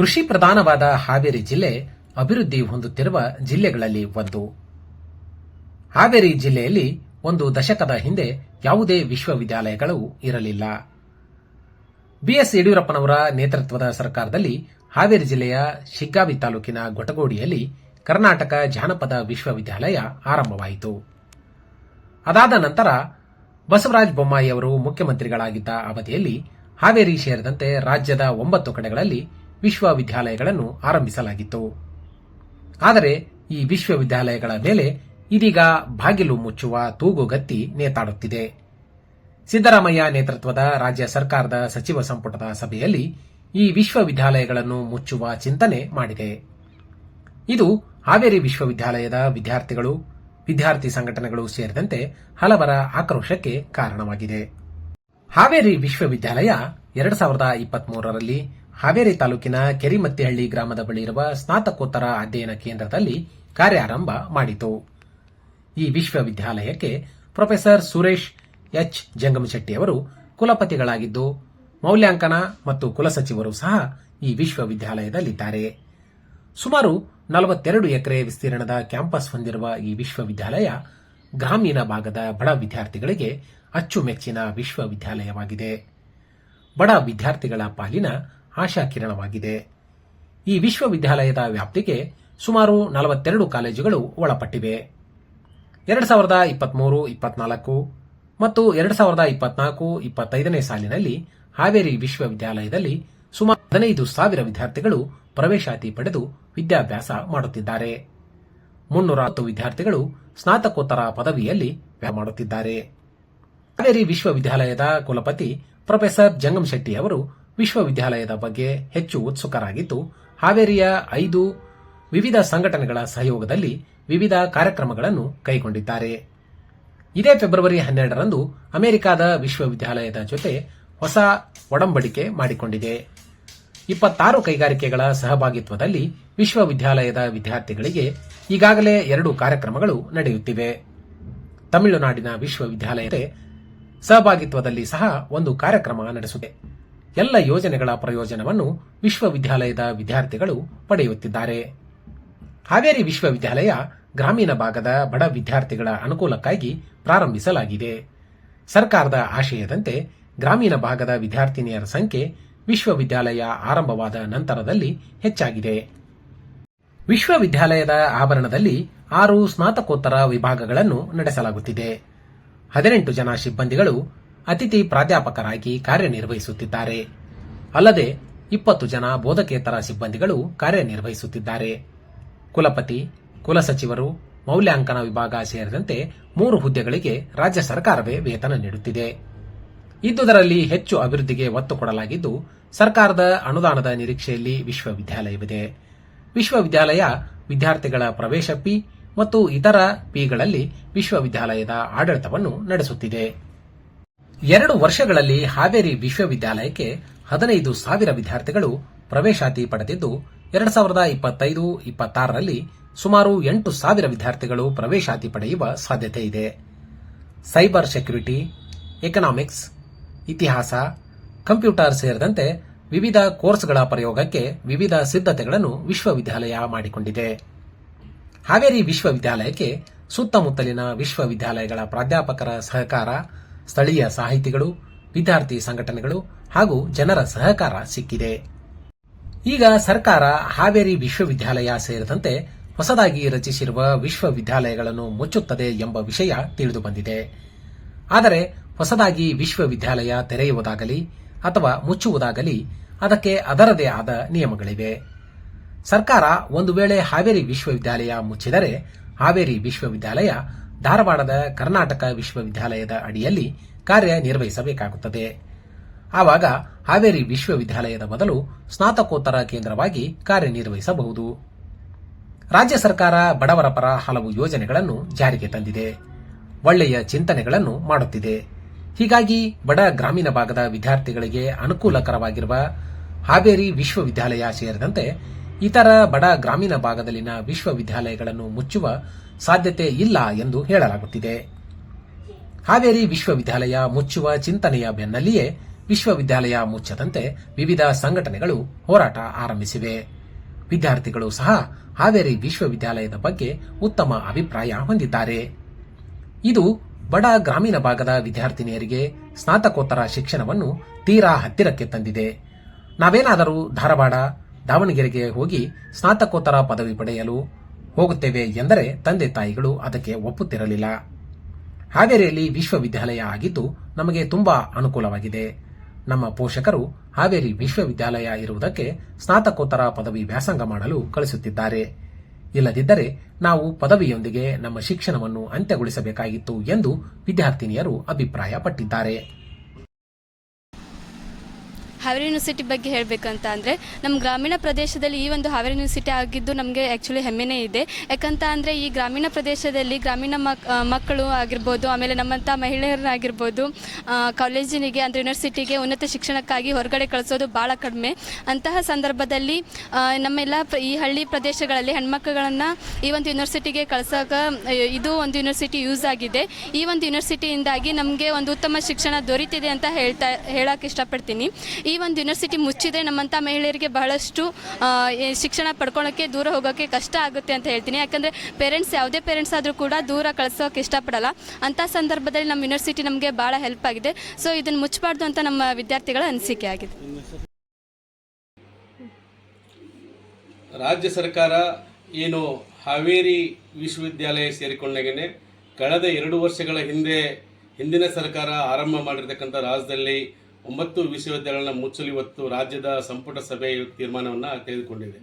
ಕೃಷಿ ಪ್ರಧಾನವಾದ ಹಾವೇರಿ ಜಿಲ್ಲೆ ಅಭಿವೃದ್ಧಿ ಹೊಂದುತ್ತಿರುವ ಜಿಲ್ಲೆಗಳಲ್ಲಿ ಒಂದು. ಹಾವೇರಿ ಜಿಲ್ಲೆಯಲ್ಲಿ ಒಂದು ದಶಕದ ಹಿಂದೆ ಯಾವುದೇ ವಿಶ್ವವಿದ್ಯಾಲಯಗಳು ಇರಲಿಲ್ಲ. ಬಿಎಸ್ ಯಡಿಯೂರಪ್ಪನವರ ನೇತೃತ್ವದ ಸರ್ಕಾರದಲ್ಲಿ ಹಾವೇರಿ ಜಿಲ್ಲೆಯ ಶಿಗ್ಗಾವಿ ತಾಲೂಕಿನ ಗೊಟಗೋಡಿಯಲ್ಲಿ ಕರ್ನಾಟಕ ಜಾನಪದ ವಿಶ್ವವಿದ್ಯಾಲಯ ಆರಂಭವಾಯಿತು. ಅದಾದ ನಂತರ ಬಸವರಾಜ ಬೊಮ್ಮಾಯಿ ಅವರು ಮುಖ್ಯಮಂತ್ರಿಗಳಾಗಿದ್ದ ಅವಧಿಯಲ್ಲಿ ಹಾವೇರಿ ಸೇರಿದಂತೆ ರಾಜ್ಯದ ಒಂಬತ್ತು ಕಡೆಗಳಲ್ಲಿ ವಿಶ್ವವಿದ್ಯಾಲಯಗಳನ್ನು ಆರಂಭಿಸಲಾಗಿತ್ತು. ಆದರೆ ಈ ವಿಶ್ವವಿದ್ಯಾಲಯಗಳ ಮೇಲೆ ಇದೀಗ ಬಾಗಿಲು ಮುಚ್ಚುವ ತೂಗುಗತ್ತಿ ನೇತಾಡುತ್ತಿದೆ. ಸಿದ್ದರಾಮಯ್ಯ ನೇತೃತ್ವದ ರಾಜ್ಯ ಸರ್ಕಾರದ ಸಚಿವ ಸಂಪುಟದ ಸಭೆಯಲ್ಲಿ ಈ ವಿಶ್ವವಿದ್ಯಾಲಯಗಳನ್ನು ಮುಚ್ಚುವ ಚಿಂತನೆ ಮಾಡಿದೆ. ಇದು ಹಾವೇರಿ ವಿಶ್ವವಿದ್ಯಾಲಯದ ವಿದ್ಯಾರ್ಥಿಗಳು, ವಿದ್ಯಾರ್ಥಿ ಸಂಘಟನೆಗಳು ಸೇರಿದಂತೆ ಹಲವರ ಆಕ್ರೋಶಕ್ಕೆ ಕಾರಣವಾಗಿದೆ. ಹಾವೇರಿ ವಿಶ್ವವಿದ್ಯಾಲಯ ಎರಡು ಸಾವಿರದ ಇಪ್ಪತ್ಮೂರರಲ್ಲಿ ಹಾವೇರಿ ತಾಲೂಕಿನ ಕೆರಿಮತ್ತಿಹಳ್ಳಿ ಗ್ರಾಮದ ಬಳಿ ಇರುವ ಸ್ನಾತಕೋತ್ತರ ಅಧ್ಯಯನ ಕೇಂದ್ರದಲ್ಲಿ ಕಾರ್ಯಾರಂಭ ಮಾಡಿತು. ಈ ವಿಶ್ವವಿದ್ಯಾಲಯಕ್ಕೆ ಪ್ರೊಫೆಸರ್ ಸುರೇಶ್ ಎಚ್. ಜಂಗಮಶೆಟ್ಟಿ ಅವರು ಕುಲಪತಿಗಳಾಗಿದ್ದು, ಮೌಲ್ಯಾಂಕನ ಮತ್ತು ಕುಲಸಚಿವರು ಸಹ ಈ ವಿಶ್ವವಿದ್ಯಾಲಯದಲ್ಲಿದ್ದಾರೆ. ಸುಮಾರು ನಲವತ್ತೆರಡು ಎಕರೆ ವಿಸ್ತೀರ್ಣದ ಕ್ಯಾಂಪಸ್ ಹೊಂದಿರುವ ಈ ವಿಶ್ವವಿದ್ಯಾಲಯ ಗ್ರಾಮೀಣ ಭಾಗದ ಬಡ ವಿದ್ಯಾರ್ಥಿಗಳಿಗೆ ಅಚ್ಚುಮೆಚ್ಚಿನ ವಿಶ್ವವಿದ್ಯಾಲಯವಾಗಿದೆ. ಬಡ ವಿದ್ಯಾರ್ಥಿಗಳ ಪಾಲಿನ ಆಶಾಕಿರಣವಾಗಿದೆ. ಈ ವಿಶ್ವವಿದ್ಯಾಲಯದ ವ್ಯಾಪ್ತಿಗೆ ಸುಮಾರು ನಲವತ್ತೆರಡು ಕಾಲೇಜುಗಳು ಒಳಪಟ್ಟಿವೆ. ಎರಡು ಸಾವಿರದ ಇಪ್ಪತ್ಮೂರು, ಇಪ್ಪತ್ನಾಲ್ಕು ಮತ್ತು ಎರಡು ಸಾವಿರದ ಇಪ್ಪತ್ನಾಲ್ಕು, ಇಪ್ಪತ್ತೈದನೇ ಸಾಲಿನಲ್ಲಿ ಹಾವೇರಿ ವಿಶ್ವವಿದ್ಯಾಲಯದಲ್ಲಿ ಸುಮಾರು ಹದಿನೈದು ಸಾವಿರ ವಿದ್ಯಾರ್ಥಿಗಳು ಪ್ರವೇಶಾತಿ ಪಡೆದು ವಿದ್ಯಾಭ್ಯಾಸ ಮಾಡುತ್ತಿದ್ದಾರೆ. ಮುನ್ನೂರ ಹತ್ತು ವಿದ್ಯಾರ್ಥಿಗಳು ಸ್ನಾತಕೋತ್ತರ ಪದವಿಯಲ್ಲಿ ಮಾಡುತ್ತಿದ್ದಾರೆ. ಹಾವೇರಿ ವಿಶ್ವವಿದ್ಯಾಲಯದ ಕುಲಪತಿ ಪ್ರೊಫೆಸರ್ ಜಂಗಮ್ ಶೆಟ್ಟಿ ಅವರು ವಿಶ್ವವಿದ್ಯಾಲಯದ ಬಗ್ಗೆ ಹೆಚ್ಚು ಉತ್ಸುಕರಾಗಿದ್ದು, ಹಾವೇರಿಯ ಐದು ವಿವಿಧ ಸಂಘಟನೆಗಳ ಸಹಯೋಗದಲ್ಲಿ ವಿವಿಧ ಕಾರ್ಯಕ್ರಮಗಳನ್ನು ಕೈಗೊಂಡಿದ್ದಾರೆ. ಇದೇ ಫೆಬ್ರವರಿ ಹನ್ನೆರಡರಂದು ಅಮೆರಿಕದ ವಿಶ್ವವಿದ್ಯಾಲಯದ ಜೊತೆ ಹೊಸ ಒಡಂಬಡಿಕೆ ಮಾಡಿಕೊಂಡಿದೆ. ಇಪ್ಪತ್ತಾರು ಕೈಗಾರಿಕೆಗಳ ಸಹಭಾಗಿತ್ವದಲ್ಲಿ ವಿಶ್ವವಿದ್ಯಾಲಯದ ವಿದ್ಯಾರ್ಥಿಗಳಿಗೆ ಈಗಾಗಲೇ ಎರಡು ಕಾರ್ಯಕ್ರಮಗಳು ನಡೆಯುತ್ತಿವೆ. ತಮಿಳುನಾಡಿನ ವಿಶ್ವವಿದ್ಯಾಲಯದ ಸಹಭಾಗಿತ್ವದಲ್ಲಿ ಸಹ ಒಂದು ಕಾರ್ಯಕ್ರಮ ನಡೆಸುತ್ತೆ ಎಲ್ಲ ಯೋಜನೆಗಳ ಪ್ರಯೋಜನವನ್ನು ವಿಶ್ವವಿದ್ಯಾಲಯದ ವಿದ್ಯಾರ್ಥಿಗಳು ಪಡೆಯುತ್ತಿದ್ದಾರೆ. ಹಾವೇರಿ ವಿಶ್ವವಿದ್ಯಾಲಯ ಗ್ರಾಮೀಣ ಭಾಗದ ಬಡ ವಿದ್ಯಾರ್ಥಿಗಳ ಅನುಕೂಲಕ್ಕಾಗಿ ಪ್ರಾರಂಭಿಸಲಾಗಿದೆ. ಸರ್ಕಾರದ ಆಶಯದಂತೆ ಗ್ರಾಮೀಣ ಭಾಗದ ವಿದ್ಯಾರ್ಥಿನಿಯರ ಸಂಖ್ಯೆ ವಿಶ್ವವಿದ್ಯಾಲಯ ಆರಂಭವಾದ ನಂತರದಲ್ಲಿ ಹೆಚ್ಚಾಗಿದೆ. ವಿಶ್ವವಿದ್ಯಾಲಯದ ಆವರಣದಲ್ಲಿ ಆರು ಸ್ನಾತಕೋತ್ತರ ವಿಭಾಗಗಳನ್ನು ನಡೆಸಲಾಗುತ್ತಿದೆ. ಹದಿನೆಂಟು ಜನ ಸಿಬ್ಬಂದಿಗಳು ಅತಿಥಿ ಪ್ರಾಧ್ಯಾಪಕರಾಗಿ ಕಾರ್ಯನಿರ್ವಹಿಸುತ್ತಿದ್ದಾರೆ. ಅಲ್ಲದೆ ಇಪ್ಪತ್ತು ಜನ ಬೋಧಕೇತರ ಸಿಬ್ಬಂದಿಗಳು ಕಾರ್ಯನಿರ್ವಹಿಸುತ್ತಿದ್ದಾರೆ. ಕುಲಪತಿ ಕುಲಸಚಿವರು ಮೌಲ್ಯಾಂಕನ ವಿಭಾಗ ಸೇರಿದಂತೆ ಮೂರು ಹುದ್ದೆಗಳಿಗೆ ರಾಜ್ಯ ಸರ್ಕಾರವೇ ವೇತನ ನೀಡುತ್ತಿದೆ. ಇದ್ದುದರಲ್ಲಿ ಹೆಚ್ಚು ಅಭಿವೃದ್ಧಿಗೆ ಒತ್ತು ಕೊಡಲಾಗಿದ್ದು, ಸರ್ಕಾರದ ಅನುದಾನದ ನಿರೀಕ್ಷೆಯಲ್ಲಿ ವಿಶ್ವವಿದ್ಯಾಲಯವಿದೆ. ವಿಶ್ವವಿದ್ಯಾಲಯ ವಿದ್ಯಾರ್ಥಿಗಳ ಪ್ರವೇಶ ಪಿ ಮತ್ತು ಇತರ ಪಿಗಳಲ್ಲಿ ವಿಶ್ವವಿದ್ಯಾಲಯದ ಆಡಳಿತವನ್ನು ನಡೆಸುತ್ತಿದೆ. ಎರಡು ವರ್ಷಗಳಲ್ಲಿ ಹಾವೇರಿ ವಿಶ್ವವಿದ್ಯಾಲಯಕ್ಕೆ ಹದಿನೈದು ಸಾವಿರ ವಿದ್ಯಾರ್ಥಿಗಳು ಪ್ರವೇಶಾತಿ ಪಡೆದಿದ್ದು, ಎರಡು ಸಾವಿರದ ಇಪ್ಪತ್ತೈದು, ಇಪ್ಪತ್ತಾರರಲ್ಲಿ ಸುಮಾರು ಎಂಟು ಸಾವಿರ ವಿದ್ಯಾರ್ಥಿಗಳು ಪ್ರವೇಶಾತಿ ಪಡೆಯುವ ಸಾಧ್ಯತೆ ಇದೆ. ಸೈಬರ್ ಸೆಕ್ಯುರಿಟಿ, ಎಕನಾಮಿಕ್ಸ್, ಇತಿಹಾಸ, ಕಂಪ್ಯೂಟರ್ ಸೇರಿದಂತೆ ವಿವಿಧ ಕೋರ್ಸ್ಗಳ ಪ್ರಯೋಗಕ್ಕೆ ವಿವಿಧ ಸಿದ್ಧತೆಗಳನ್ನು ವಿಶ್ವವಿದ್ಯಾಲಯ ಮಾಡಿಕೊಂಡಿದೆ. ಹಾವೇರಿ ವಿಶ್ವವಿದ್ಯಾಲಯಕ್ಕೆ ಸುತ್ತಮುತ್ತಲಿನ ವಿಶ್ವವಿದ್ಯಾಲಯಗಳ ಪ್ರಾಧ್ಯಾಪಕರ ಸಹಕಾರ ಸ್ಥಳೀಯ ಸಾಹಿತಿಗಳು, ವಿದ್ಯಾರ್ಥಿ ಸಂಘಟನೆಗಳು ಹಾಗೂ ಜನರ ಸಹಕಾರ ಸಿಕ್ಕಿದೆ. ಈಗ ಸರ್ಕಾರ ಹಾವೇರಿ ವಿಶ್ವವಿದ್ಯಾಲಯ ಸೇರಿದಂತೆ ಹೊಸದಾಗಿ ರಚಿಸಿರುವ ವಿಶ್ವವಿದ್ಯಾಲಯಗಳನ್ನು ಮುಚ್ಚುತ್ತದೆ ಎಂಬ ವಿಷಯ ತಿಳಿದುಬಂದಿದೆ. ಆದರೆ ಹೊಸದಾಗಿ ವಿಶ್ವವಿದ್ಯಾಲಯ ತೆರೆಯುವುದಾಗಲಿ ಅಥವಾ ಮುಚ್ಚುವುದಾಗಲಿ ಅದಕ್ಕೆ ಅದರದೇ ಆದ ನಿಯಮಗಳಿವೆ. ಸರ್ಕಾರ ಒಂದು ವೇಳೆ ಹಾವೇರಿ ವಿಶ್ವವಿದ್ಯಾಲಯ ಮುಚ್ಚಿದರೆ ಹಾವೇರಿ ವಿಶ್ವವಿದ್ಯಾಲಯ ಧಾರವಾಡದ ಕರ್ನಾಟಕ ವಿಶ್ವವಿದ್ಯಾಲಯದ ಅಡಿಯಲ್ಲಿ ಕಾರ್ಯನಿರ್ವಹಿಸಬೇಕಾಗುತ್ತದೆ. ಆವಾಗ ಹಾವೇರಿ ವಿಶ್ವವಿದ್ಯಾಲಯದ ಬದಲು ಸ್ನಾತಕೋತ್ತರ ಕೇಂದ್ರವಾಗಿ ಕಾರ್ಯನಿರ್ವಹಿಸಬಹುದು. ರಾಜ್ಯ ಸರ್ಕಾರ ಬಡವರ ಪರ ಹಲವು ಯೋಜನೆಗಳನ್ನು ಜಾರಿಗೆ ತಂದಿದೆ. ಒಳ್ಳೆಯ ಚಿಂತನೆಗಳನ್ನು ಮಾಡುತ್ತಿದೆ. ಹೀಗಾಗಿ ಬಡ ಗ್ರಾಮೀಣ ಭಾಗದ ವಿದ್ಯಾರ್ಥಿಗಳಿಗೆ ಅನುಕೂಲಕರವಾಗಿರುವ ಹಾವೇರಿ ವಿಶ್ವವಿದ್ಯಾಲಯ ಸೇರಿದಂತೆ ಇತರ ಬಡ ಗ್ರಾಮೀಣ ಭಾಗದಲ್ಲಿನ ವಿಶ್ವವಿದ್ಯಾಲಯಗಳನ್ನು ಮುಚ್ಚುವ ಸಾಧ್ಯತೆ ಇಲ್ಲ ಎಂದು ಹೇಳಲಾಗುತ್ತಿದೆ. ಹಾವೇರಿ ವಿಶ್ವವಿದ್ಯಾಲಯ ಮುಚ್ಚುವ ಚಿಂತನೆಯ ಬೆನ್ನಲ್ಲಿಯೇ ವಿಶ್ವವಿದ್ಯಾಲಯ ಮುಚ್ಚದಂತೆ ವಿವಿಧ ಸಂಘಟನೆಗಳು ಹೋರಾಟ ಆರಂಭಿಸಿವೆ. ವಿದ್ಯಾರ್ಥಿಗಳು ಸಹ ಹಾವೇರಿ ವಿಶ್ವವಿದ್ಯಾಲಯದ ಬಗ್ಗೆ ಉತ್ತಮ ಅಭಿಪ್ರಾಯ ಹೊಂದಿದ್ದಾರೆ. ಇದು ಬಡ ಗ್ರಾಮೀಣ ಭಾಗದ ವಿದ್ಯಾರ್ಥಿನಿಯರಿಗೆ ಸ್ನಾತಕೋತ್ತರ ಶಿಕ್ಷಣವನ್ನು ತೀರಾ ಹತ್ತಿರಕ್ಕೆ ತಂದಿದೆ. ನಾವೇನಾದರೂ ಧಾರವಾಡ ದಾವಣಗೆರೆಗೆ ಹೋಗಿ ಸ್ನಾತಕೋತ್ತರ ಪದವಿ ಪಡೆಯಲು ಹೋಗುತ್ತೇವೆ ಎಂದರೆ ತಂದೆ ತಾಯಿಗಳು ಅದಕ್ಕೆ ಒಪ್ಪುತ್ತಿರಲಿಲ್ಲ. ಹಾವೇರಿಯಲ್ಲಿ ವಿಶ್ವವಿದ್ಯಾಲಯ ಆಗಿದ್ದು ನಮಗೆ ತುಂಬಾ ಅನುಕೂಲವಾಗಿದೆ. ನಮ್ಮ ಪೋಷಕರು ಹಾವೇರಿ ವಿಶ್ವವಿದ್ಯಾಲಯ ಇರುವುದಕ್ಕೆ ಸ್ನಾತಕೋತ್ತರ ಪದವಿ ವ್ಯಾಸಂಗ ಮಾಡಲು ಕಳಿಸುತ್ತಿದ್ದಾರೆ. ಇಲ್ಲದಿದ್ದರೆ ನಾವು ಪದವಿಯೊಂದಿಗೆ ನಮ್ಮ ಶಿಕ್ಷಣವನ್ನು ಅಂತ್ಯಗೊಳಿಸಬೇಕಾಗಿತ್ತು ಎಂದು ವಿದ್ಯಾರ್ಥಿನಿಯರು ಅಭಿಪ್ರಾಯಪಟ್ಟಿದ್ದಾರೆ. ಹಾವೇರಿ ಯೂನಿವರ್ಸಿಟಿ ಬಗ್ಗೆ ಹೇಳಬೇಕಂತ ಅಂದರೆ ನಮ್ಮ ಗ್ರಾಮೀಣ ಪ್ರದೇಶದಲ್ಲಿ ಈ ಒಂದು ಹಾವೇರಿ ಯೂನಿವರ್ಸಿಟಿ ಆಗಿದ್ದು ನಮಗೆ ಆ್ಯಕ್ಚುಲಿ ಹೆಮ್ಮೆನೇ ಇದೆ. ಯಾಕಂತ ಅಂದರೆ, ಈ ಗ್ರಾಮೀಣ ಪ್ರದೇಶದಲ್ಲಿ ಗ್ರಾಮೀಣ ಮಕ್ ಮಕ್ಕಳು ಆಗಿರ್ಬೋದು, ಆಮೇಲೆ ನಮ್ಮಂಥ ಮಹಿಳೆಯರಾಗಿರ್ಬೋದು ಕಾಲೇಜಿನಿಗೆ ಅಂದರೆ ಯೂನಿವರ್ಸಿಟಿಗೆ ಉನ್ನತ ಶಿಕ್ಷಣಕ್ಕಾಗಿ ಹೊರಗಡೆ ಕಳಿಸೋದು ಭಾಳ ಕಡಿಮೆ. ಅಂತಹ ಸಂದರ್ಭದಲ್ಲಿ ನಮ್ಮೆಲ್ಲ ಈ ಹಳ್ಳಿ ಪ್ರದೇಶಗಳಲ್ಲಿ ಹೆಣ್ಮಕ್ಳುಗಳನ್ನು ಈ ಒಂದು ಯೂನಿವರ್ಸಿಟಿಗೆ ಕಳ್ಸೋಕೆ ಇದು ಒಂದು ಯೂನಿವರ್ಸಿಟಿ ಯೂಸ್ ಆಗಿದೆ. ಈ ಒಂದು ಯೂನಿವರ್ಸಿಟಿಯಿಂದಾಗಿ ನಮಗೆ ಒಂದು ಉತ್ತಮ ಶಿಕ್ಷಣ ದೊರೀತಿದೆ ಅಂತ ಹೇಳ್ತಾ ಹೇಳೋಕ್ಕೆ ಇಷ್ಟಪಡ್ತೀನಿ. ಈ ಒಂದು ಯೂನಿವರ್ಸಿಟಿ ಮುಚ್ಚಿದ್ರೆ ನಮ್ಮಂಥ ಮಹಿಳೆಯರಿಗೆ ಬಹಳಷ್ಟು ಶಿಕ್ಷಣ ಪಡ್ಕೊಳ್ಳೋಕ್ಕೆ ದೂರ ಹೋಗೋಕ್ಕೆ ಕಷ್ಟ ಆಗುತ್ತೆ ಅಂತ ಹೇಳ್ತೀನಿ. ಯಾಕಂದರೆ ಪೇರೆಂಟ್ಸ್ ಯಾವುದೇ ಪೇರೆಂಟ್ಸ್ ಆದರೂ ಕೂಡ ದೂರ ಕಳಿಸೋಕೆ ಇಷ್ಟಪಡಲ್ಲ. ಅಂಥ ಸಂದರ್ಭದಲ್ಲಿ ನಮ್ಮ ಯೂನಿವರ್ಸಿಟಿ ನಮಗೆ ಭಾಳ ಹೆಲ್ಪ್ ಆಗಿದೆ. ಸೊ ಇದನ್ನು ಮುಚ್ಚಬಾರ್ದು ಅಂತ ನಮ್ಮ ವಿದ್ಯಾರ್ಥಿಗಳ ಅನಿಸಿಕೆ ಆಗಿದೆ. ರಾಜ್ಯ ಸರ್ಕಾರ ಏನು ಹಾವೇರಿ ವಿಶ್ವವಿದ್ಯಾಲಯ ಸೇರಿಕೊಂಡಾಗೇನೆ ಕಳೆದ ಎರಡು ವರ್ಷಗಳ ಹಿಂದೆ ಹಿಂದಿನ ಸರ್ಕಾರ ಆರಂಭ ಮಾಡಿರ್ತಕ್ಕಂಥ ರಾಜ್ಯದಲ್ಲಿ ಒಂಬತ್ತು ವಿಶ್ವವಿದ್ಯಾಲಯಗಳನ್ನು ಮುಚ್ಚಲು ಇವತ್ತು ರಾಜ್ಯದ ಸಂಪುಟ ಸಭೆ ಇವತ್ತು ತೀರ್ಮಾನವನ್ನು ತೆಗೆದುಕೊಂಡಿದೆ.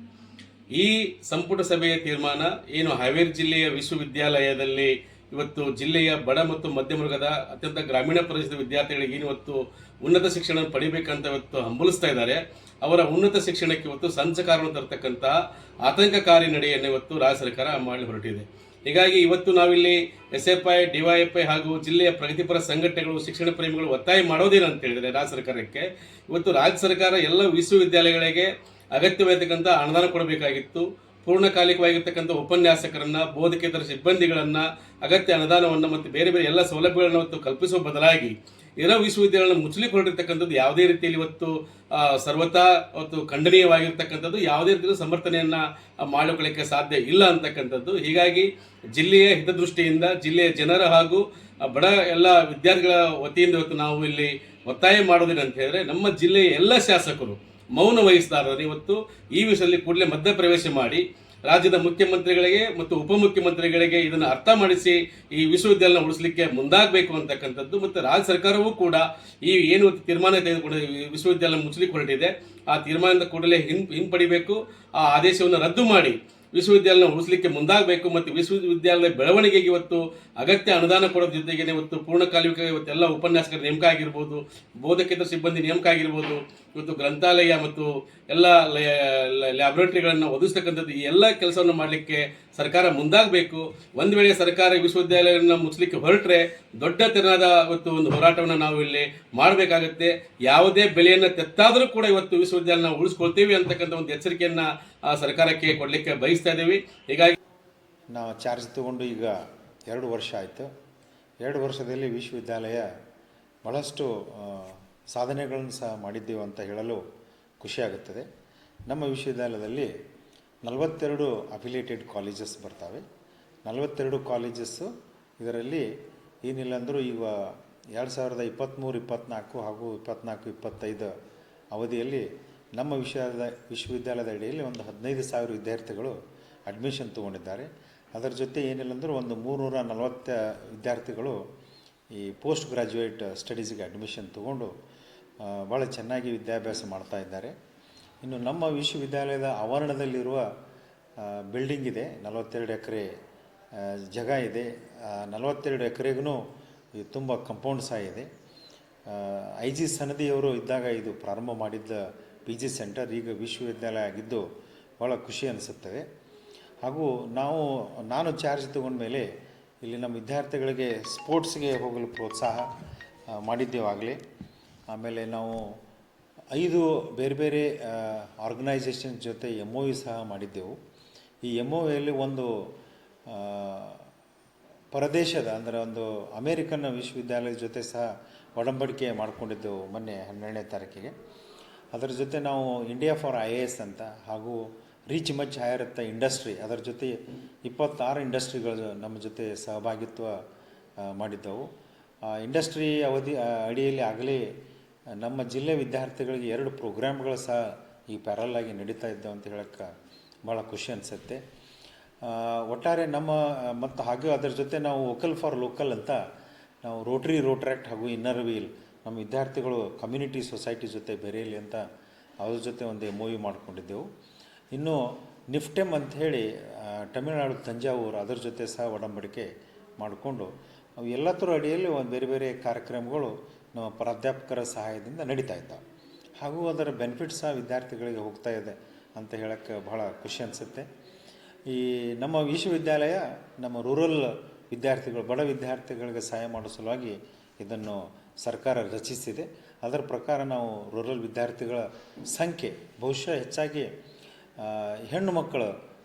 ಈ ಸಂಪುಟ ಸಭೆಯ ತೀರ್ಮಾನ ಏನು ಹಾವೇರಿ ಜಿಲ್ಲೆಯ ವಿಶ್ವವಿದ್ಯಾಲಯದಲ್ಲಿ ಇವತ್ತು ಜಿಲ್ಲೆಯ ಬಡ ಮತ್ತು ಮಧ್ಯಮ ವರ್ಗದ ಅತ್ಯಂತ ಗ್ರಾಮೀಣ ಪ್ರದೇಶದ ವಿದ್ಯಾರ್ಥಿಗಳಿಗೆ ಇವತ್ತು ಉನ್ನತ ಶಿಕ್ಷಣ ಪಡಿಬೇಕಂತ ಇವತ್ತು ಹಂಬಲಿಸ್ತಾ ಇದ್ದಾರೆ. ಅವರ ಉನ್ನತ ಶಿಕ್ಷಣಕ್ಕೆ ಇವತ್ತು ಸಂಚಕಾರವನ್ನು ತರತಕ್ಕಂಥ ಆತಂಕಕಾರಿ ನಡೆಯನ್ನು ಇವತ್ತು ರಾಜ್ಯ ಸರ್ಕಾರ ಮಾಡಿ ಹೊರಟಿದೆ. ಹೀಗಾಗಿ ಇವತ್ತು ನಾವಿಲ್ಲಿ S F I DYF I ಹಾಗೂ ಜಿಲ್ಲೆಯ ಪ್ರಗತಿಪರ ಸಂಘಟನೆಗಳು, ಶಿಕ್ಷಣ ಪ್ರೇಮಿಗಳು ಒತ್ತಾಯ ಮಾಡೋದೇನಂತ ಅಂತ ಹೇಳಿದರೆ ರಾಜ್ಯ ಸರ್ಕಾರಕ್ಕೆ, ಇವತ್ತು ರಾಜ್ಯ ಸರ್ಕಾರ ಎಲ್ಲ ವಿಶ್ವವಿದ್ಯಾಲಯಗಳಿಗೆ ಅಗತ್ಯವಾಗಿರ್ತಕ್ಕಂಥ ಅನುದಾನ ಕೊಡಬೇಕಾಗಿತ್ತು. ಪೂರ್ಣಕಾಲಿಕವಾಗಿರ್ತಕ್ಕಂಥ ಉಪನ್ಯಾಸಕರನ್ನ, ಬೋಧಕೇತರ ಸಿಬ್ಬಂದಿಗಳನ್ನು, ಅಗತ್ಯ ಅನುದಾನವನ್ನು ಮತ್ತು ಬೇರೆ ಬೇರೆ ಎಲ್ಲ ಸೌಲಭ್ಯಗಳನ್ನು ಇವತ್ತು ಕಲ್ಪಿಸುವ ಬದಲಾಗಿ ಇರೋ ವಿಶ್ವವಿದ್ಯಾಲಯ ಮುಚ್ಚಲಿಕ್ಕೆ ಹೊರಟಿರ್ತಕ್ಕಂಥದ್ದು ಯಾವುದೇ ರೀತಿಯಲ್ಲಿ ಇವತ್ತು ಸರ್ವತಾ ಅವತ್ತು ಖಂಡನೀಯವಾಗಿರ್ತಕ್ಕಂಥದ್ದು ಯಾವುದೇ ರೀತಿಯಲ್ಲಿ ಸಮರ್ಥನೆಯನ್ನ ಮಾಡಿಕೊಳ್ಳಕ್ಕೆ ಸಾಧ್ಯ ಇಲ್ಲ ಅಂತಕ್ಕಂಥದ್ದು. ಹೀಗಾಗಿ ಜಿಲ್ಲೆಯ ಹಿತದೃಷ್ಟಿಯಿಂದ ಜಿಲ್ಲೆಯ ಜನರ ಹಾಗೂ ಬಡ ಎಲ್ಲ ವಿದ್ಯಾರ್ಥಿಗಳ ವತಿಯಿಂದ ಇವತ್ತು ನಾವು ಇಲ್ಲಿ ಒತ್ತಾಯ ಮಾಡೋದೇನಂತ ಹೇಳಿದ್ರೆ ನಮ್ಮ ಜಿಲ್ಲೆಯ ಎಲ್ಲ ಶಾಸಕರು ಮೌನ ವಹಿಸಿದಾರರು ಇವತ್ತು ಈ ವಿಷಯದಲ್ಲಿ ಕೂಡಲೇ ಮಧ್ಯಪ್ರವೇಶ ಮಾಡಿ ರಾಜ್ಯದ ಮುಖ್ಯಮಂತ್ರಿಗಳಿಗೆ ಮತ್ತು ಉಪಮುಖ್ಯಮಂತ್ರಿಗಳಿಗೆ ಇದನ್ನು ಅರ್ಥ ಮಾಡಿಸಿ ಈ ವಿಶ್ವವಿದ್ಯಾಲಯ ಉಳಿಸಲಿಕ್ಕೆ ಮುಂದಾಗಬೇಕು ಅಂತಕ್ಕಂಥದ್ದು ಮತ್ತು ರಾಜ್ಯ ಸರ್ಕಾರವೂ ಕೂಡ ಈ ಏನು ತೀರ್ಮಾನ ತೆಗೆದುಕೊಂಡು ವಿಶ್ವವಿದ್ಯಾಲಯ ಮುಚ್ಚಲಿಕ್ಕೆ ಹೊರಟಿದೆ ಆ ತೀರ್ಮಾನದ ಕೂಡಲೇ ಹಿಂ ಹಿಂಪಡಿಬೇಕು, ಆ ಆದೇಶವನ್ನು ರದ್ದು ಮಾಡಿ ವಿಶ್ವವಿದ್ಯಾಲಯ ಉಳಿಸಲಿಕ್ಕೆ ಮುಂದಾಗಬೇಕು ಮತ್ತು ವಿಶ್ವವಿದ್ಯಾಲಯ ಬೆಳವಣಿಗೆಗೆ ಇವತ್ತು ಅಗತ್ಯ ಅನುದಾನ ಕೊಡೋದ್ರ ಜೊತೆಗೆ ಇವತ್ತು ಪೂರ್ಣಕಾಲಿಕ ಇವತ್ತೆಲ್ಲ ಉಪನ್ಯಾಸಕರ ನೇಮಕ ಆಗಿರ್ಬೋದು, ಬೋಧಕೇತರ ಸಿಬ್ಬಂದಿ ನೇಮಕ ಆಗಿರ್ಬೋದು ಇವತ್ತು ಗ್ರಂಥಾಲಯ ಮತ್ತು ಎಲ್ಲ ಲ್ಯಾಬೊರೇಟರಿಗಳನ್ನು ಒದಗಿಸ್ತಕ್ಕಂಥದ್ದು ಈ ಎಲ್ಲ ಕೆಲಸವನ್ನು ಮಾಡಲಿಕ್ಕೆ ಸರ್ಕಾರ ಮುಂದಾಗಬೇಕು. ಒಂದು ವೇಳೆ ಸರ್ಕಾರ ವಿಶ್ವವಿದ್ಯಾಲಯಗಳನ್ನು ಮುಚ್ಚಲಿಕ್ಕೆ ಹೊರಟ್ರೆ ದೊಡ್ಡ ತೆರನಾದ ಇವತ್ತು ಒಂದು ಹೋರಾಟವನ್ನು ನಾವು ಇಲ್ಲಿ ಮಾಡಬೇಕಾಗುತ್ತೆ. ಯಾವುದೇ ಬೆಲೆಯನ್ನು ತೆತ್ತಾದರೂ ಕೂಡ ಇವತ್ತು ವಿಶ್ವವಿದ್ಯಾಲಯ ಉಳಿಸ್ಕೊಳ್ತೀವಿ ಅಂತಕ್ಕಂಥ ಒಂದು ಎಚ್ಚರಿಕೆಯನ್ನು ಸರ್ಕಾರಕ್ಕೆ ಕೊಡಲಿಕ್ಕೆ ಬಯಸ್ತಾ ಇದ್ದೀವಿ ಹೀಗಾಗಿ ನಾವು ಚಾರ್ಜ್ ತಗೊಂಡು ಈಗ ಎರಡು ವರ್ಷ ಆಯಿತು. ಎರಡು ವರ್ಷದಲ್ಲಿ ವಿಶ್ವವಿದ್ಯಾಲಯ ಭಾಳಷ್ಟು ಸಾಧನೆಗಳನ್ನು ಸಹ ಮಾಡಿದ್ದೇವೆ ಅಂತ ಹೇಳಲು ಖುಷಿಯಾಗುತ್ತದೆ. ನಮ್ಮ ವಿಶ್ವವಿದ್ಯಾಲಯದಲ್ಲಿ ನಲವತ್ತೆರಡು ಅಫಿಲಿಯೇಟೆಡ್ ಕಾಲೇಜಸ್ ಬರ್ತವೆ. ನಲವತ್ತೆರಡು ಕಾಲೇಜಸ್ಸು ಇದರಲ್ಲಿ ಏನಿಲ್ಲ ಅಂದರೂ ಈಗ ಎರಡು ಸಾವಿರದ ಇಪ್ಪತ್ತ್ಮೂರು ಇಪ್ಪತ್ತ್ನಾಲ್ಕು ಹಾಗೂ ಇಪ್ಪತ್ತ್ನಾಲ್ಕು ಇಪ್ಪತ್ತೈದು ಅವಧಿಯಲ್ಲಿ ನಮ್ಮ ವಿಶ್ವದ ವಿಶ್ವವಿದ್ಯಾಲಯದ ಅಡಿಯಲ್ಲಿ ಒಂದು ಹದಿನೈದು ಸಾವಿರ ವಿದ್ಯಾರ್ಥಿಗಳು ಅಡ್ಮಿಷನ್ ತೊಗೊಂಡಿದ್ದಾರೆ. ಅದರ ಜೊತೆ ಏನಿಲ್ಲ ಅಂದರೂ ಒಂದು ಮೂರುನೂರ ನಲವತ್ತ ವಿದ್ಯಾರ್ಥಿಗಳು ಈ ಪೋಸ್ಟ್ ಗ್ರ್ಯಾಜುಯೇಟ್ ಸ್ಟಡೀಸಿಗೆ ಅಡ್ಮಿಷನ್ ತೊಗೊಂಡು ಭಾಳ ಚೆನ್ನಾಗಿ ವಿದ್ಯಾಭ್ಯಾಸ ಮಾಡ್ತಾ ಇದ್ದಾರೆ. ಇನ್ನು ನಮ್ಮ ವಿಶ್ವವಿದ್ಯಾಲಯದ ಆವರಣದಲ್ಲಿರುವ ಬಿಲ್ಡಿಂಗ್ ಇದೆ. ನಲವತ್ತೆರಡು ಎಕರೆ ಜಾಗ ಇದೆ. ನಲವತ್ತೆರಡು ಎಕರೆಗೂ ತುಂಬ ಕಂಪೌಂಡ್ ಸಹ ಇದೆ. ಐ ಜಿ ಸನದಿಯವರು ಇದ್ದಾಗ ಇದು ಪ್ರಾರಂಭ ಮಾಡಿದ್ದ ಪಿ ಜಿ ಸೆಂಟರ್ ಈಗ ವಿಶ್ವವಿದ್ಯಾಲಯ ಆಗಿದ್ದು ಭಾಳ ಖುಷಿ ಅನಿಸುತ್ತದೆ. ಹಾಗೂ ನಾವು, ನಾನು ಚಾರ್ಜ್ ತಗೊಂಡ್ಮೇಲೆ ಇಲ್ಲಿ ನಮ್ಮ ವಿದ್ಯಾರ್ಥಿಗಳಿಗೆ ಸ್ಪೋರ್ಟ್ಸ್ಗೆ ಹೋಗಲು ಪ್ರೋತ್ಸಾಹ ಮಾಡಿದ್ದೇವಾಗಲೇ. ಆಮೇಲೆ ನಾವು ಐದು ಬೇರೆ ಬೇರೆ ಆರ್ಗನೈಸೇಷನ್ ಜೊತೆ ಎಂ ಒ ಯು ಸಹ ಮಾಡಿದ್ದೆವು. ಈ ಎಂ ಒ ವಿಯಲ್ಲಿ ಒಂದು ಆ, ಪರದೇಶದ ಅಂದರೆ ಒಂದು ಅಮೇರಿಕನ್ ವಿಶ್ವವಿದ್ಯಾಲಯದ ಜೊತೆ ಸಹ ಒಡಂಬಡಿಕೆ ಮಾಡಿಕೊಂಡಿದ್ದೆವು ಮೊನ್ನೆ ಹನ್ನೆರಡನೇ ತಾರೀಕಿಗೆ. ಅದರ ಜೊತೆ ನಾವು India for I A S ಅಂತ ಹಾಗೂ ರೀಚ್ ಮಚ್ ಹೈಯರ್ ಅತ್ತ ಇಂಡಸ್ಟ್ರಿ ಅದರ ಜೊತೆ ಇಪ್ಪತ್ತಾರು ಇಂಡಸ್ಟ್ರಿಗಳು ನಮ್ಮ ಜೊತೆ ಸಹಭಾಗಿತ್ವ ಮಾಡಿದ್ದವು. ಇಂಡಸ್ಟ್ರಿ ಅವಧಿ ಅಡಿಯಲ್ಲಿ ಆಗಲೇ ನಮ್ಮ ಜಿಲ್ಲೆ ವಿದ್ಯಾರ್ಥಿಗಳಿಗೆ ಎರಡು ಪ್ರೋಗ್ರಾಮ್ಗಳು ಸಹ ಈ ಪ್ಯಾರಲ್ಲಾಗಿ ನಡೀತಾ ಇದ್ದವು ಅಂತ ಹೇಳೋಕ್ಕೆ ಭಾಳ ಖುಷಿ ಅನಿಸುತ್ತೆ. ಒಟ್ಟಾರೆ ನಮ್ಮ, ಮತ್ತು ಹಾಗೆ ಅದರ ಜೊತೆ ನಾವು ವೋಕಲ್ ಫಾರ್ ಲೋಕಲ್ ಅಂತ ನಾವು ರೋಟ್ರಿ ರೋಟ್ರ್ಯಾಕ್ಟ್ ಹಾಗೂ ಇನ್ನರ್ ವೀಲ್ ನಮ್ಮ ವಿದ್ಯಾರ್ಥಿಗಳು ಕಮ್ಯುನಿಟಿ ಸೊಸೈಟಿ ಜೊತೆ ಬೆರೆಯಲಿ ಅಂತ ಅದ್ರ ಜೊತೆ ಒಂದು ಮೂವಿ ಮಾಡ್ಕೊಂಡಿದ್ದೆವು. ಇನ್ನು ನಿಫ್ಟೆಮ್ ಅಂತ ಹೇಳಿ ತಮಿಳ್ನಾಡು ತಂಜಾವೂರು ಅದರ ಜೊತೆ ಸಹ ಒಡಂಬಡಿಕೆ ಮಾಡಿಕೊಂಡು ಎಲ್ಲ ಎಲ್ಲದರ ಅಡಿಯಲ್ಲಿ ಒಂದು ಬೇರೆ ಬೇರೆ ಕಾರ್ಯಕ್ರಮಗಳು ನಮ್ಮ ಪ್ರಾಧ್ಯಾಪಕರ ಸಹಾಯದಿಂದ ನಡೀತಾ ಇದ್ದಾವೆ ಹಾಗೂ ಅದರ ಬೆನಿಫಿಟ್ ಸಹ ವಿದ್ಯಾರ್ಥಿಗಳಿಗೆ ಹೋಗ್ತಾ ಇದೆ ಅಂತ ಹೇಳೋಕ್ಕೆ ಬಹಳ ಖುಷಿ ಅನಿಸುತ್ತೆ. ಈ ನಮ್ಮ ವಿಶ್ವವಿದ್ಯಾಲಯ ನಮ್ಮ ರೂರಲ್ ವಿದ್ಯಾರ್ಥಿಗಳು, ಬಡ ವಿದ್ಯಾರ್ಥಿಗಳಿಗೆ ಸಹಾಯ ಮಾಡೋ ಸಲುವಾಗಿ ಇದನ್ನು ಸರ್ಕಾರ ರಚಿಸಿದೆ. ಅದರ ಪ್ರಕಾರ ನಾವು ರೂರಲ್ ವಿದ್ಯಾರ್ಥಿಗಳ ಸಂಖ್ಯೆ, ಬಹುಶಃ ಹೆಚ್ಚಾಗಿ ಹೆಣ್ಣು ಮಕ್ಕಳ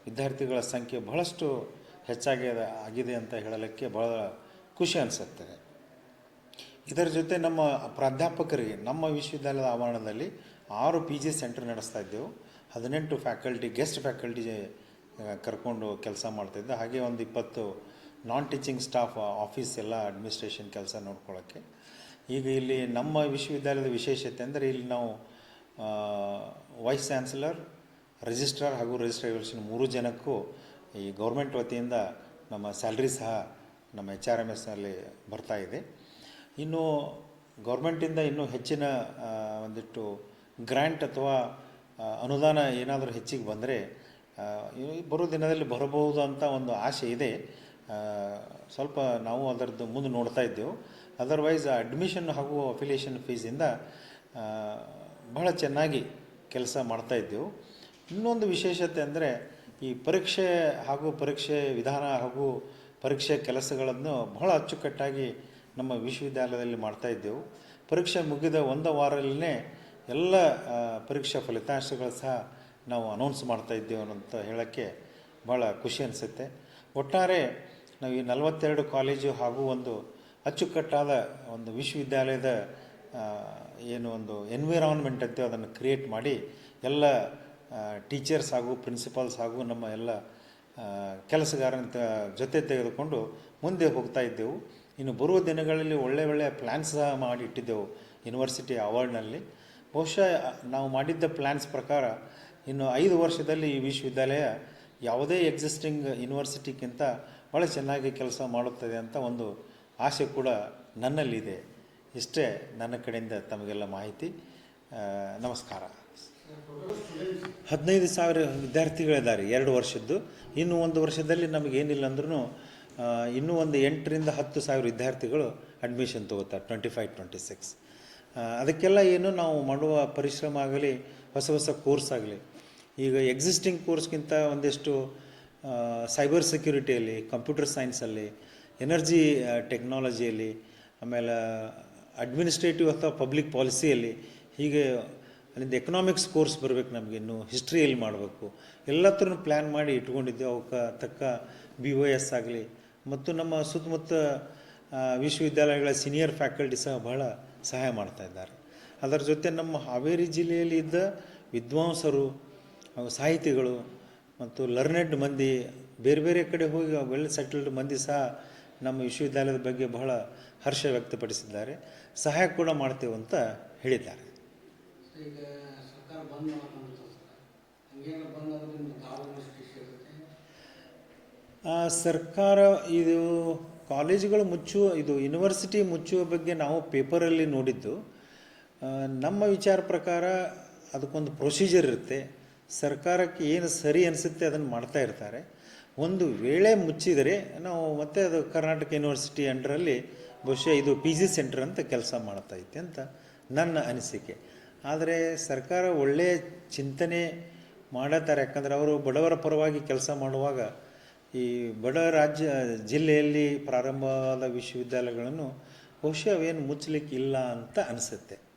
ವಿದ್ಯಾರ್ಥಿಗಳ ಸಂಖ್ಯೆ ಬಹಳಷ್ಟು ಹೆಚ್ಚಾಗಿ ಆಗಿದೆ ಅಂತ ಹೇಳಲಿಕ್ಕೆ ಬಹಳ ಖುಷಿ ಅನಿಸುತ್ತದೆ ಇದರ ಜೊತೆ ನಮ್ಮ ಪ್ರಾಧ್ಯಾಪಕರಿಗೆ ನಮ್ಮ ವಿಶ್ವವಿದ್ಯಾಲಯದ ಆವರಣದಲ್ಲಿ ಆರು ಪಿ ಜಿ ಸೆಂಟರ್ ನಡೆಸ್ತಾ ಇದ್ದೆವು. ಹದಿನೆಂಟು ಫ್ಯಾಕಲ್ಟಿ ಗೆಸ್ಟ್ ಫ್ಯಾಕಲ್ಟಿ ಕರ್ಕೊಂಡು ಕೆಲಸ ಮಾಡ್ತಾಯಿದ್ದೆ ಹಾಗೆ ಒಂದು ಇಪ್ಪತ್ತು ನಾನ್ ಟೀಚಿಂಗ್ ಸ್ಟಾಫ್ ಆಫೀಸ್ ಎಲ್ಲ ಅಡ್ಮಿನಿಸ್ಟ್ರೇಷನ್ ಕೆಲಸ ನೋಡ್ಕೊಳ್ಳೋಕ್ಕೆ ಈಗ ಇಲ್ಲಿ ನಮ್ಮ ವಿಶ್ವವಿದ್ಯಾಲಯದ ವಿಶೇಷತೆ ಅಂದರೆ ಇಲ್ಲಿ ನಾವು ವೈಸ್ ಚಾನ್ಸಲರ್ ರಿಜಿಸ್ಟ್ರಾರ್ ಹಾಗೂ ರಿಜಿಸ್ಟ್ರೇಷನ್ ಮೂರು ಜನಕ್ಕೂ ಈ ಗೌರ್ಮೆಂಟ್ ವತಿಯಿಂದ ನಮ್ಮ ಸ್ಯಾಲ್ರಿ ಸಹ ನಮ್ಮ ಎಚ್ ಆರ್ ಎಂ ಎಸ್ನಲ್ಲಿ ಬರ್ತಾ ಇದೆ. ಇನ್ನು ಗೌರ್ಮೆಂಟಿಂದ ಇನ್ನೂ ಹೆಚ್ಚಿನ ಒಂದಿಷ್ಟು ಗ್ರ್ಯಾಂಟ್ ಅಥವಾ ಅನುದಾನ ಏನಾದರೂ ಹೆಚ್ಚಿಗೆ ಬಂದರೆ ಬರೋ ದಿನದಲ್ಲಿ ಬರಬಹುದು ಅಂತ ಒಂದು ಆಸೆ ಇದೆ. ಸ್ವಲ್ಪ ನಾವು ಅದರದ್ದು ಮುಂದೆ ನೋಡ್ತಾ ಇದ್ದೆವು. ಅದರ್ವೈಸ್ ಅಡ್ಮಿಷನ್ ಹಾಗೂ ಅಫಿಲಿಯೇಷನ್ ಫೀಸಿಂದ ಬಹಳ ಚೆನ್ನಾಗಿ ಕೆಲಸ ಮಾಡ್ತಾ ಇದ್ದೆವು. ಇನ್ನೊಂದು ವಿಶೇಷತೆ ಅಂದರೆ, ಈ ಪರೀಕ್ಷೆ ಹಾಗೂ ಪರೀಕ್ಷೆ ವಿಧಾನ ಹಾಗೂ ಪರೀಕ್ಷೆ ಕೆಲಸಗಳನ್ನು ಬಹಳ ಅಚ್ಚುಕಟ್ಟಾಗಿ ನಮ್ಮ ವಿಶ್ವವಿದ್ಯಾಲಯದಲ್ಲಿ ಮಾಡ್ತಾ ಇದ್ದೆವು. ಪರೀಕ್ಷೆ ಮುಗಿದ ಒಂದು ವಾರದಲ್ಲೇ ಎಲ್ಲ ಪರೀಕ್ಷಾ ಫಲಿತಾಂಶಗಳು ಸಹ ನಾವು ಅನೌನ್ಸ್ ಮಾಡ್ತಾ ಇದ್ದೇವೆ ಅಂತ ಹೇಳೋಕ್ಕೆ ಭಾಳ ಖುಷಿ ಅನಿಸುತ್ತೆ. ಒಟ್ಟಾರೆ ನಾವು ಈ ನಲವತ್ತೆರಡು ಕಾಲೇಜು ಹಾಗೂ ಒಂದು ಅಚ್ಚುಕಟ್ಟಾದ ಒಂದು ವಿಶ್ವವಿದ್ಯಾಲಯದ ಏನು ಒಂದು ಎನ್ವಿರಾನ್ಮೆಂಟ್ ಅಂತೇವೆ ಅದನ್ನು ಕ್ರಿಯೇಟ್ ಮಾಡಿ ಎಲ್ಲ ಟೀಚರ್ಸ್ ಹಾಗೂ ಪ್ರಿನ್ಸಿಪಾಲ್ಸ್ ಹಾಗೂ ನಮ್ಮ ಎಲ್ಲ ಕೆಲಸಗಾರ ಕೆಲಸಗಾರನ ಜೊತೆ ತೆಗೆದುಕೊಂಡು ಮುಂದೆ ಹೋಗ್ತಾ ಇದ್ದೆವು. ಇನ್ನು ಬರುವ ದಿನಗಳಲ್ಲಿ ಒಳ್ಳೆ ಒಳ್ಳೆಯ ಪ್ಲ್ಯಾನ್ಸ್ ಸಹ ಮಾಡಿ ಇಟ್ಟಿದ್ದೆವು ಯೂನಿವರ್ಸಿಟಿ ಅವಾರ್ಡ್ನಲ್ಲಿ ಬಹುಶಃ ನಾವು ಮಾಡಿದ್ದ ಪ್ಲ್ಯಾನ್ಸ್ ಪ್ರಕಾರ ಇನ್ನು ಐದು ವರ್ಷದಲ್ಲಿ ಈ ವಿಶ್ವವಿದ್ಯಾಲಯ ಯಾವುದೇ ಎಕ್ಸಿಸ್ಟಿಂಗ್ ಯೂನಿವರ್ಸಿಟಿಗಿಂತ ಭಾಳ ಚೆನ್ನಾಗಿ ಕೆಲಸ ಮಾಡುತ್ತದೆ ಅಂತ ಒಂದು ಆಸೆ ಕೂಡ ನನ್ನಲ್ಲಿದೆ. ಇಷ್ಟೇ ನನ್ನ ಕಡೆಯಿಂದ ತಮಗೆಲ್ಲ ಮಾಹಿತಿ. ನಮಸ್ಕಾರ. ಹದಿನೈದು ಸಾವಿರ ವಿದ್ಯಾರ್ಥಿಗಳಿದ್ದಾರೆ ಎರಡು ವರ್ಷದ್ದು. ಇನ್ನು ಒಂದು ವರ್ಷದಲ್ಲಿ ನಮಗೇನಿಲ್ಲ ಅಂದ್ರೂ ಇನ್ನೂ ಒಂದು ಎಂಟರಿಂದ ಹತ್ತು ಸಾವಿರ ವಿದ್ಯಾರ್ಥಿಗಳು ಅಡ್ಮಿಷನ್ ತಗೋತಾರೆ ಟ್ವೆಂಟಿ ಫೈವ್ ಟ್ವೆಂಟಿ ಸಿಕ್ಸ್ ಅದಕ್ಕೆಲ್ಲ ಏನು ನಾವು ಮಾಡುವ ಪರಿಶ್ರಮ ಆಗಲಿ, ಹೊಸ ಹೊಸ ಕೋರ್ಸ್ ಆಗಲಿ, ಈಗ ಎಕ್ಸಿಸ್ಟಿಂಗ್ ಕೋರ್ಸ್ಗಿಂತ ಒಂದಿಷ್ಟು ಸೈಬರ್ ಸೆಕ್ಯೂರಿಟಿಯಲ್ಲಿ ಕಂಪ್ಯೂಟರ್ ಸೈನ್ಸಲ್ಲಿ ಎನರ್ಜಿ ಟೆಕ್ನಾಲಜಿಯಲ್ಲಿ ಆಮೇಲೆ ಅಡ್ಮಿನಿಸ್ಟ್ರೇಟಿವ್ ಅಥವಾ ಪಬ್ಲಿಕ್ ಪಾಲಿಸಿಯಲ್ಲಿ ಹೀಗೆ ಅಲ್ಲಿಂದ ಎಕನಾಮಿಕ್ಸ್ ಕೋರ್ಸ್ ಬರಬೇಕು ನಮಗೆ ಇನ್ನು ಹಿಸ್ಟ್ರಿಯಲ್ಲಿ ಮಾಡಬೇಕು. ಎಲ್ಲತ್ರನೂ ಪ್ಲ್ಯಾನ್ ಮಾಡಿ ಇಟ್ಕೊಂಡಿದ್ದೆವು, ಅವಕ್ಕೆ ತಕ್ಕ ಬಿ ಒ ಎಸ್ ಆಗಲಿ ಮತ್ತು ನಮ್ಮ ಸುತ್ತಮುತ್ತ ವಿಶ್ವವಿದ್ಯಾಲಯಗಳ ಸೀನಿಯರ್ ಫ್ಯಾಕಲ್ಟಿ ಸಹ ಬಹಳ ಸಹಾಯ ಮಾಡ್ತಾ ಇದ್ದಾರೆ. ಅದರ ಜೊತೆ ನಮ್ಮ ಹಾವೇರಿ ಜಿಲ್ಲೆಯಲ್ಲಿ ಇದ್ದ ವಿದ್ವಾಂಸರು ಸಾಹಿತಿಗಳು ಮತ್ತು ಲರ್ನೆಡ್ ಮಂದಿ, ಬೇರೆ ಬೇರೆ ಕಡೆ ಹೋಗಿ ವೆಲ್ ಸೆಟಲ್ಡ್ ಮಂದಿ ಸಹ ನಮ್ಮ ವಿಶ್ವವಿದ್ಯಾಲಯದ ಬಗ್ಗೆ ಬಹಳ ಹರ್ಷ ವ್ಯಕ್ತಪಡಿಸಿದ್ದಾರೆ. ಸಹಾಯ ಕೂಡ ಮಾಡ್ತೇವೆ ಅಂತ ಹೇಳಿದ್ದಾರೆ ಈಗ ಸರ್ಕಾರ ಬಂದ್ ಮಾಡ್ಕೊಂಡ್ರೆ ಸರ್ ಹಂಗೇನಾರ ಬಂದ್ ಅಂದ್ರೆ ನಿಮ್ಗೆ ದಾರು ಸಿಗುತ್ತೆ ಆ, ಸರ್ಕಾರ ಇದು ಕಾಲೇಜುಗಳು ಮುಚ್ಚುವ, ಇದು ಯೂನಿವರ್ಸಿಟಿ ಮುಚ್ಚುವ ಬಗ್ಗೆ ನಾವು ಪೇಪರಲ್ಲಿ ನೋಡಿದ್ದು. ನಮ್ಮ ವಿಚಾರ ಪ್ರಕಾರ ಅದಕ್ಕೊಂದು ಪ್ರೊಸೀಜರ್ ಇರುತ್ತೆ. ಸರ್ಕಾರಕ್ಕೆ ಏನು ಸರಿ ಅನಿಸುತ್ತೆ ಅದನ್ನು ಮಾಡ್ತಾ ಇರ್ತಾರೆ. ಒಂದು ವೇಳೆ ಮುಚ್ಚಿದರೆ ನಾವು ಮತ್ತೆ ಅದು ಕರ್ನಾಟಕ ಯೂನಿವರ್ಸಿಟಿ ಅಂಡ್ರಲ್ಲಿ ಬಹುಶಃ ಇದು ಪಿ ಜಿ ಸೆಂಟರ್ ಅಂತ ಕೆಲಸ ಮಾಡ್ತಾ ಐತೆ ಅಂತ ನನ್ನ ಅನಿಸಿಕೆ. ಆದರೆ ಸರ್ಕಾರ ಒಳ್ಳೆಯ ಚಿಂತನೆ ಮಾಡತ್ತಾರೆ. ಯಾಕಂದರೆ ಅವರು ಬಡವರ ಪರವಾಗಿ ಕೆಲಸ ಮಾಡುವಾಗ ಈ ಬಡ ರಾಜ್ಯ ಜಿಲ್ಲೆಯಲ್ಲಿ ಪ್ರಾರಂಭವಾದ ವಿಶ್ವವಿದ್ಯಾಲಯಗಳನ್ನು ಬಹುಶಃ ಅವೇನು ಮುಚ್ಚಲಿಕ್ಕಿಲ್ಲ ಅಂತ ಅನಿಸುತ್ತೆ.